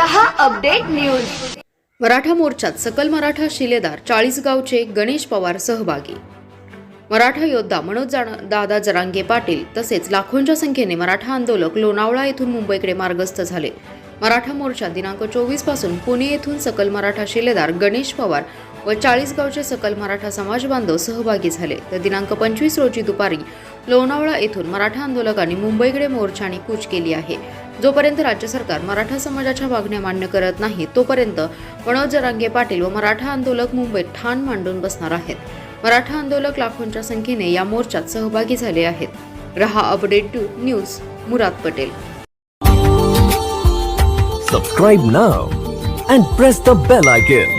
रहा update news. Maratha मोर्चात सकल मराठा शिलेदार चाळीसगावचे गणेश पवार सहभागी. मराठा योद्धा मनोज दादा जरांगे पाटील तसेच लाखोंच्या संख्येने मराठा आंदोलक लोणावळा येथून मुंबईकडे मार्गस्थ झाले. मराठा मोर्चा दिनांक चोवीसपासून पुणे येथून सकल मराठा शिलेदार गणेश पवार व चाळीसगावचे सकल मराठा समाज बांधव सहभागी झाले. तर दिनांक पंचवीस रोजी दुपारी लोणावळा येथून मराठा आंदोलकांनी मुंबईकडे मोर्चाने कूच केली आहे. जोपर्यंत राज्य सरकार मराठा समाजाच्या मागण्या मान्य करत नाही तोपर्यंत मनोज जरांगे पाटील व मराठा आंदोलक मुंबईत ठाण मांडून बसणार आहेत. मराठा आंदोलक लाखोंच्या संख्येने या मोर्चात सहभागी झाले आहेत. रहा update to news Murad Patel. Subscribe now and press the bell icon